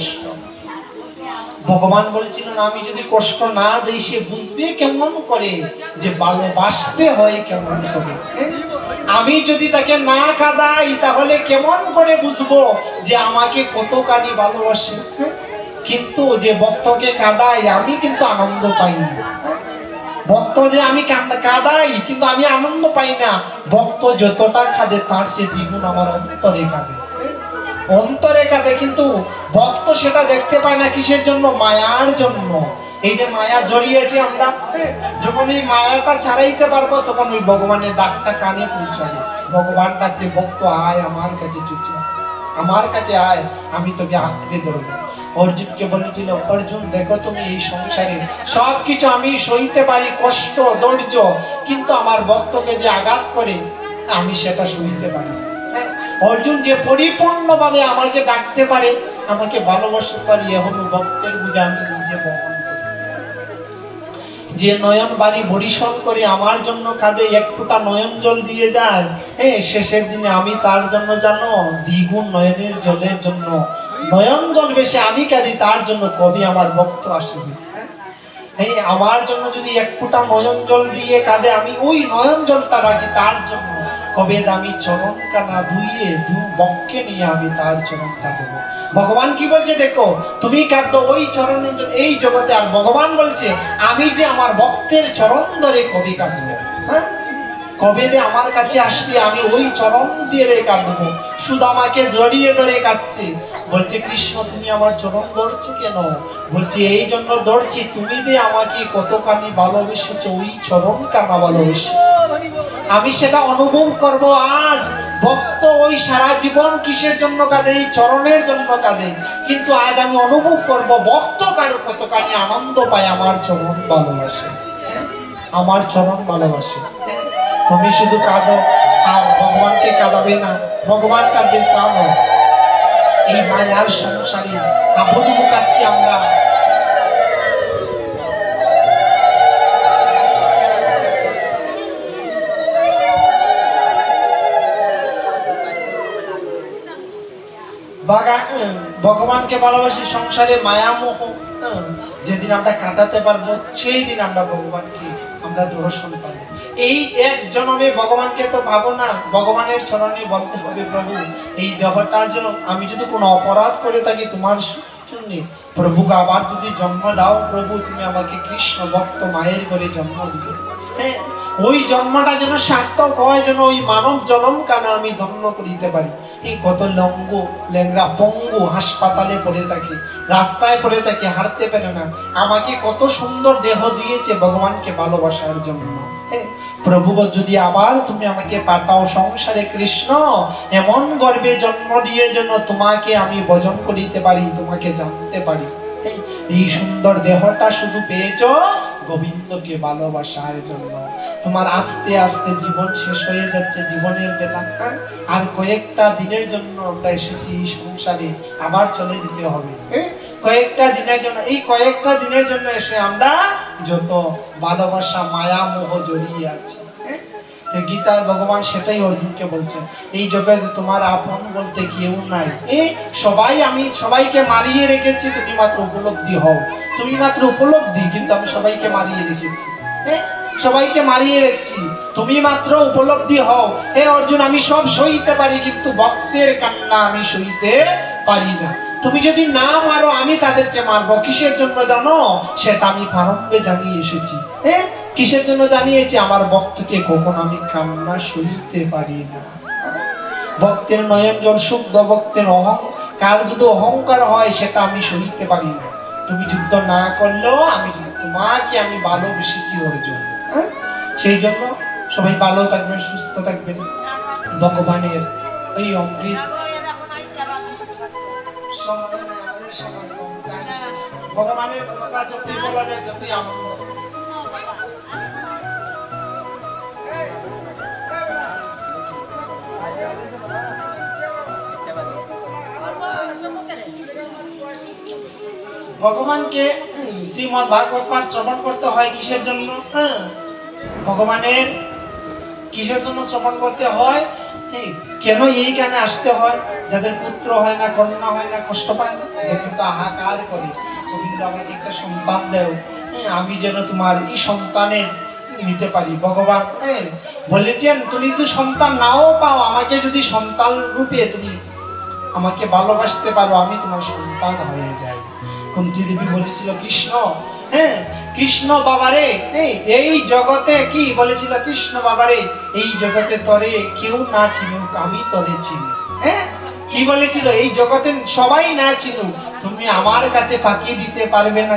কষ্ট ভগবান বলেছিলেন, আমি যদি কষ্ট না দিই, সে বুঝবে কেমন করে যে ভালোবাসতে হয় কেমন করে? আমি যদি তাকে না কাঁদাই তাহলে কেমন করে বুঝব যে আমাকে কতখানি ভালোবাসে? কিন্তু যে ভক্তকে কাঁদাই আমি কিন্তু আনন্দ পাই না? ভক্ত যে আমি কাঁদাই কিন্তু আমি আনন্দ পাই না ভক্ত যতটা খাদে, তার চেয়ে দ্বিগুণ আমার অন্তরে কাঁদে অন্তরে কাঁদে কিন্তু ভক্ত সেটা দেখতে পায় না কিসের জন্য? মায়ার জন্য। এই যে মায়া জড়িয়েছে আমরা, যখন এই মায়াটা ছাড়াইতে পারব, তখন ওই ভগবানের ডাকটা কানে পৌঁছাবে। ভগবান ডাকছে ভক্ত, আয় আমার কাছে চুটি আমার কাছে আয়, আমি তোকে আঁকড়ে ধরবো। অর্জুনকে বলেছিল, অর্জুন, দেখো তুমি এই সংসারে সবকিছু আমি সইতে পারি, কষ্ট, ধৈর্য, কিন্তু আমার ভক্তকে যে আঘাত করে, আমি সেটা সইতে পারি অর্জুন যে পরিপূর্ণভাবে আমাকে ডাকতে পারে, আমাকে ভালোবাসতে পারি, এখন ভক্তের বুঝে আমি নিজে বহন যে নয়ন বাড়ি বরিশন করে আমার জন্য কাঁদে, এক ফোঁটা নয়ন জল দিয়ে যায়। হ্যাঁ শেষের দিনে আমি তার জন্য জানো, দ্বিগুণ নয়নের জলের জন্য। নয়ন জল বেশি আমি কাঁদি, তার জন্য কবি আমার ভক্ত আসবে। হ্যাঁ? আমার জন্য যদি এক ফোঁটা নয়ন জল দিয়ে কাঁদে, আমি ওই নয়ন জলটা রাখি তার জন্য। কবে আমি চরণটা কানা ধুইয়ে দু বক্ষে নিয়ে আমি তার চরণটা দেবো ভগবান কি বলছে দেখো, তুমি কাঁদো ওই চরণ এই জগতে। আর ভগবান বলছে, আমি যে আমার ভক্তের চরণ ধরে কবি কাঁদবো। হ্যাঁ? কবে যে আমার কাছে আসবি, আমি ওই চরণ দিয়ে রে কাঁদবো। আমাকে জড়িয়ে ধরে কাঁদছে। বলছে, কৃষ্ণ, তুমি আমার চরণ ধরছো কেন? বলছে, এই জন্য ধরছি, তুমি যে আমাকে কতখানি ভালোবেসেছো, ওই চরণ কানা ভালোবেসে। আমি সেটা অনুভব করব আজ। ভক্ত ওই সারা জীবন কিসের জন্য কাঁদে? এই চরণের জন্য কাঁদে। কিন্তু আজ আমি অনুভব করব, ভক্ত কারও কতখানি আনন্দ পায় আমার চরণ ভালোবাসে। আমার চরণ ভালোবাসে। তুমি শুধু কাঁদো, আর ভগবানকে কাঁদাবে না। ভগবান কাঁদবে নয়। এই মায়ার সংসারে আবুদুবু কাচ্ছি আমরা। ভগবানকে ভালোবাসি সংসারে মায়ামোহ। যেদিন আমরা কাটাতে পারব, সেই দিন আমরা ভগবানকে আমরা দর্শন পাবো এই এক জন্মে ভগবানকে তো পাবো না, ভগবানের চরণে বলতে হবে প্রভু, এই দেহটার জন্য আমি যদি কোনো অপরাধ করে থাকি তোমার শুনে প্রভুকে আবার যদি জন্ম দাও প্রভু, তুমি আমাকে কৃষ্ণ ভক্ত মায়ের করে জন্ম দিবে। হ্যাঁ ওই জন্মটা যেন সার্থক হয়, যেন ওই মানব জনম কানা আমি ধন্য করিতে পারি। এই কত লঙ্গ লেংরা পঙ্গু হাসপাতালে পড়ে থাকে, রাস্তায় পড়ে থাকে, হাঁটতে পারে না। আমাকে কত সুন্দর দেহ দিয়েছে ভগবানকে ভালোবাসার জন্য। প্রভু যদি আবার তুমি আমাকে পাঠাও সংসারে কৃষ্ণ, এমন গর্বে জন্ম দিয়ে জন্য তোমাকে আমি ভজন করিতে পারি, তোমাকে জানতে পারি এই সুন্দর দেহটা শুধু পেয়েছ গোবিন্দকে ভালোবাসার জন্য তোমার আস্তে আস্তে জীবন শেষ হয়ে যাচ্ছে জীবনের বেলা? আর কয়েকটা দিনের জন্য আমরা এসেছি সংসারে, আবার চলে যেতে হবে হ্যাঁ? কয়েকটা দিনের জন্য, এই কয়েকটা দিনের জন্য এসে আমরা যত ভালোবাসা মায়া মোহ জড়িয়ে আছি হ্যাঁ? তো গীতার ভগবান সেটাই অর্জুনকে বলছেন, এই জগতে তোমার আপন বলতে কেউ নাই, এ সবাই আমি সবাইকে মারিয়ে রেখেছি, তুমি মাত্র উপলব্ধি হও, তুমি মাত্র উপলব্ধি, কিন্তু আমি সবাইকে মারিয়ে রেখেছি হ্যাঁ? সবাইকে মারিয়ে রেখেছি, তুমি মাত্র উপলব্ধি হও, হে অর্জুন, আমি সব সইতে পারি, কিন্তু ভক্তের কান্না আমি সইতে পারি না তুমি যদি না মারো আমি তাদেরকে মারবো। কিসের জন্য জানো? সেটা আমি প্রারম্ভে জানিয়ে এসেছি। হ্যাঁ কিসের জন্য জানিয়েছি? আমার ভক্তকে কখন আমি কান্না সইতে পারি না। ভক্তের নয়ন জল, শুদ্ধ ভক্তের অহংকার যদি অহংকার হয়, সেটা আমি সইতে পারি না। তুমি যুদ্ধ না করলেও আমি তোমাকে আমি ভালোবেসেছি অর্জুন হ্যাঁ? সেই জন্য সবাই ভালো থাকবেন, সুস্থ থাকবেন। ভগবানের এই অমৃত ভগবানকে শ্রীমদ ভাগবত পাঠ শ্রবণ করতে হয় কিসের জন্য? হ্যাঁ। ভগবানের কিসের জন্য শ্রবণ করতে হয়? কেন এই গানে আসতে হয়? যাদের পুত্র হয় না কন্যা হয় না কষ্ট পায় না কিন্তু হাহাকার করে। গোবিন্দ আমাকে একটা সন্তান দেও হ্যাঁ, আমি যেন তোমার এই সন্তানের নিতে পারি। ভগবান হ্যাঁ, বলেছেন তুমি তো সন্তান নাও পাও আমাকে যদি সন্তান রূপে তুমি আমাকে ভালোবাসতে পারো আমি তোমার সন্তান হয়ে যাই। কুন্তি দেবী বলেছিল কৃষ্ণ হ্যাঁ কৃষ্ণ বাবারে, এই জগতে কি? বলেছিল কৃষ্ণ বাবারে, এই জগতে তরে কেউ না চিনুক, আমি তরে চিনি। হ্যাঁ? কি বলেছিল? এই জগতে সবাই না চিনুক, তুমি আমার কাছে ফাঁকি দিতে পারবে না